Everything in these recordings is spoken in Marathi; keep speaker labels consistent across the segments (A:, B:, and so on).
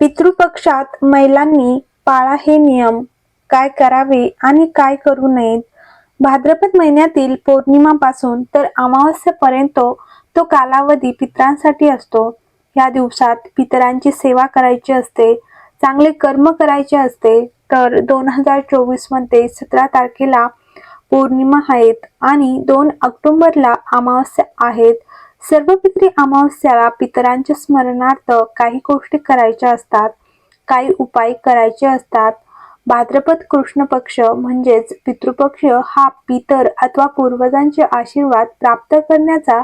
A: पितृपक्षात महिलांनी पाळा हे नियम. काय करावे आणि काय करू नयेत? भाद्रपद महिन्यातील पौर्णिमापासून तर अमावस्येपर्यंत तो कालावधी पितरांसाठी असतो. या दिवसात पितरांची सेवा करायची असते चांगले कर्म करायचे असते तर दोन हजार चोवीसमध्ये सतरा तारखेला पौर्णिमा आहेत आणि दोन ऑक्टोबरला अमावस्या आहेत. सर्व पितरी अमावस्याला पितरांच्या स्मरणार्थ काही गोष्टी करायच्या असतात काही उपाय करायचे असतात. भाद्रपद कृष्ण पक्ष म्हणजेच पितृपक्ष हा पितर अथवा पूर्वजांचे आशीर्वाद प्राप्त करण्याचा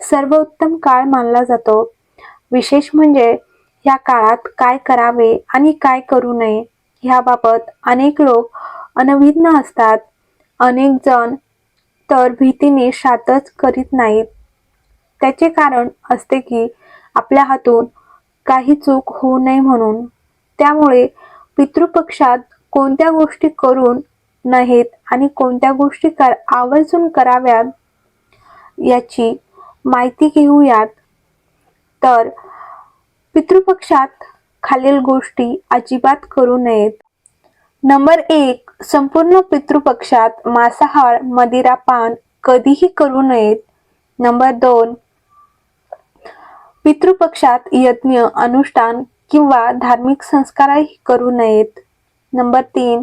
A: सर्वोत्तम काळ मानला जातो. विशेष म्हणजे या काळात काय करावे आणि काय करू नये ह्याबाबत अनेक लोक अनभिज्ञ असतात. अनेक जण तर भीतीने शातच करीत नाहीत. त्याचे कारण असते की आपल्या हातून काही चूक होऊ नये म्हणून. त्यामुळे पितृपक्षात कोणत्या गोष्टी करून नाहीत आणि कोणत्या गोष्टी कर आवर्जून कराव्यात याची माहिती घेऊयात. तर पितृपक्षात खालील गोष्टी अजिबात करू नयेत. नंबर एक संपूर्ण पितृपक्षात मांसाहार मदिरापान कधीही करू नयेत. नंबर दोन पितृपक्षात यज्ञ अनुष्ठान किंवा धार्मिक संस्कारही करू नयेत. नंबर तीन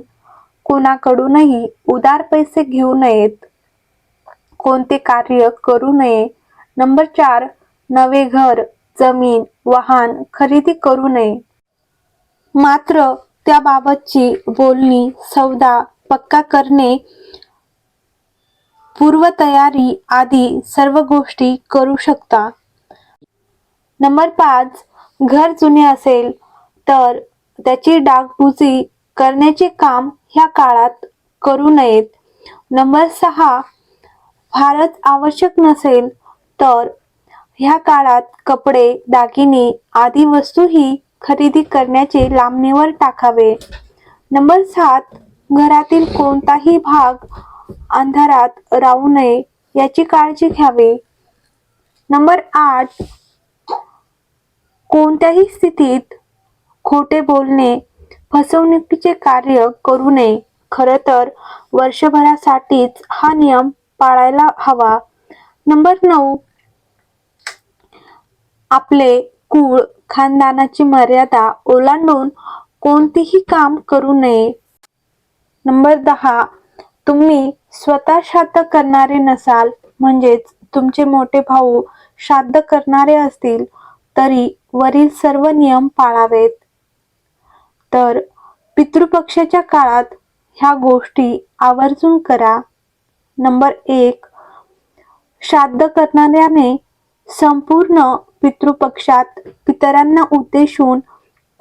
A: कोणाकडूनही उदार पैसे घेऊ नयेत. कोणते कार्य करू नये. नंबर चार नवे घर जमीन वाहन खरेदी करू नये. मात्र त्याबाबतची बोलणी सौदा पक्का करणे पूर्वतयारी आदी सर्व गोष्टी करू शकता. नंबर पाच घर जुने असेल तर त्याची डागडुजी करण्याचे काम ह्या काळात करू नयेत. नंबर सहा फारच आवश्यक नसेल तर ह्या काळात कपडे दागिने आदी वस्तूही खरेदी करण्याचे लांबणीवर टाकावे. नंबर सात घरातील कोणताही भाग अंधारात राहू नये याची काळजी घ्यावी. नंबर आठ कोणत्याही स्थितीत खोटे बोलणे फसवणुकीचे कार्य करू नये. खरं तर वर्षभरासाठीच हा नियम पाळायला हवा. नंबर नऊ आपले कुळ खानदानाची मर्यादा ओलांडून कोणतेही काम करू नये. नंबर दहा तुम्ही स्वतः श्राद्ध करणारे नसाल म्हणजेच तुमचे मोठे भाऊ श्राद्ध करणारे असतील तरी वरील सर्व नियम पाळावेत. तर पितृपक्षाच्या काळात ह्या गोष्टी आवर्जून करा. नंबर एक श्राद्ध करणाऱ्याने संपूर्ण पितृपक्षात पितरांना उद्देशून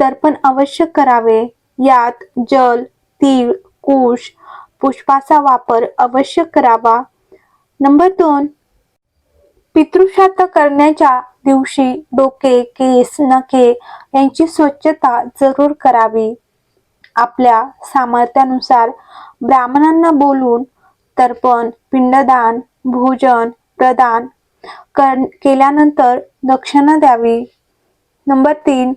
A: तर्पण अवश्य करावे. यात जल तीळ कुश पुष्पाचा वापर अवश्य करावा. नंबर दोन पितृश्राद्ध करण्याच्या दिवशी डोके केस नखे यांची स्वच्छता जरूर करावी. आपल्या सामर्थ्यानुसार ब्राह्मणांना बोलून तर्पण पिंडदान भोजन प्रदान कर केल्यानंतर दक्षिणा द्यावी. नंबर तीन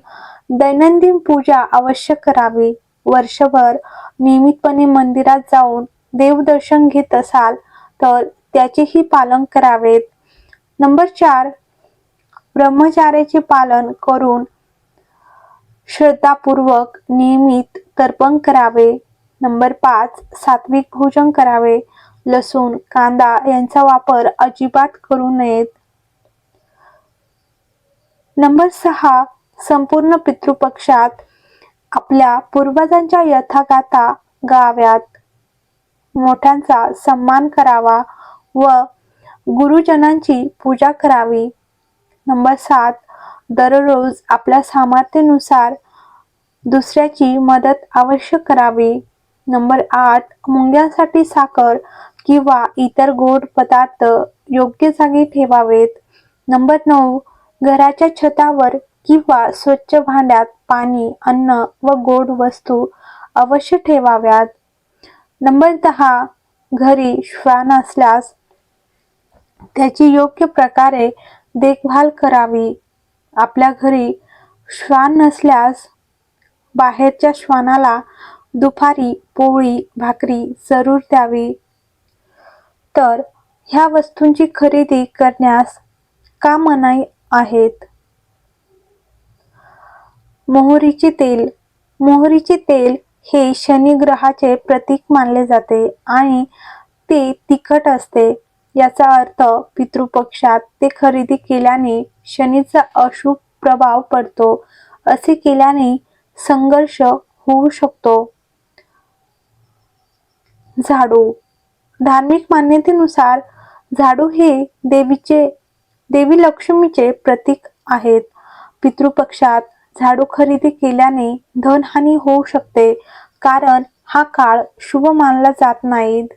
A: दैनंदिन पूजा अवश्य करावी. वर्षभर नियमितपणे मंदिरात जाऊन देवदर्शन घेत असाल तर त्याचेही पालन करावेत. नंबर चार ब्रह्मचार्याचे पालन करून श्रद्धापूर्वक नियमित तर्पण करावे. नंबर पाच सात्विक भोजन करावे. लसूण कांदा यांचा वापर अजिबात करू नयेत. नंबर सहा संपूर्ण पितृपक्षात आपल्या पूर्वजांच्या यथागाथा गाव्यात मोठ्यांचा सन्मान करावा व गुरुजनांची पूजा करावी. नंबर सात दररोज आपल्या सामर्थ्यानुसार दुसऱ्याची मदत अवश्य करावी. नंबर आठ मुंग्यांसाठी साखर किंवा इतर गोड पदार्थ योग्य जागी ठेवावेत. नंबर नऊ घराच्या छतावर किंवा स्वच्छ भांड्यात पाणी अन्न व गोड वस्तू अवश्य ठेवाव्यात. नंबर दहा घरी श्वान असल्यास त्याची योग्य प्रकारे देखभाल करावी. आपल्या घरी श्वान नसल्यास बाहेरच्या श्वानाला दुपारी पोळी भाकरी जरूर द्यावी. तर ह्या वस्तूंची खरेदी करण्यास का मनाई आहेत? मोहरीचे तेल. मोहरीचे तेल हे शनिग्रहाचे प्रतीक मानले जाते आणि ते तिखट असते. याचा अर्थ पितृपक्षात ते खरेदी केल्याने शनीचा अशुभ प्रभाव पडतो. असे केल्याने संघर्ष होऊ शकतो. झाडू. धार्मिक मान्यतेनुसार झाडू हे देवीचे देवी लक्ष्मीचे प्रतीक आहेत. पितृपक्षात झाडू खरेदी केल्याने धनहानी होऊ शकते कारण हा काळ शुभ मानला जात नाहीत.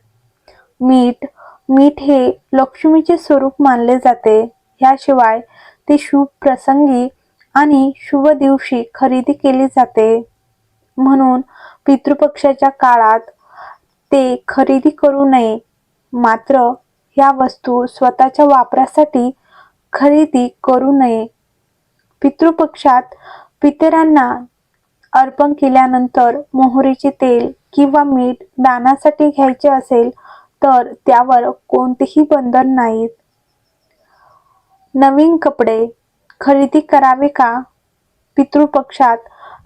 A: मीठ. मीठ हे लक्ष्मीचे स्वरूप मानले जाते. याशिवाय ते शुभ प्रसंगी आणि शुभ दिवशी खरेदी केली जाते. म्हणून पितृपक्षाच्या काळात ते खरेदी करू नये. मात्र या वस्तू स्वतःच्या वापरासाठी खरेदी करू नये. पितृपक्षात पितरांना अर्पण केल्यानंतर मोहरीचे तेल किंवा मीठ दानासाठी घ्यायचे असेल तर त्यावर कोणतेही बंधन नाहीत. नवीन कपडे खरेदी करावे का? पितृपक्षात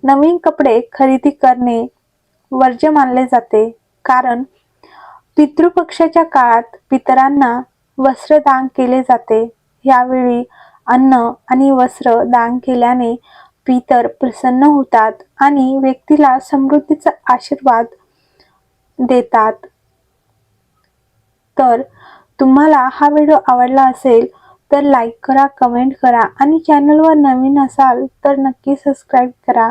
A: नवीन कपडे खरेदी करणे वर्ज्य मानले जाते. कारण पितृपक्षाच्या काळात पितरांना वस्त्रदान केले जाते. यावेळी अन्न आणि वस्त्र दान केल्याने पितर प्रसन्न होतात आणि व्यक्तीला समृद्धीचा आशीर्वाद देतात. तर तुम्हाला हा व्हिडिओ आवडला असेल तर लाईक करा कमेंट करा आणि चॅनलवर नवीन असाल तर नक्की सबस्क्राईब करा.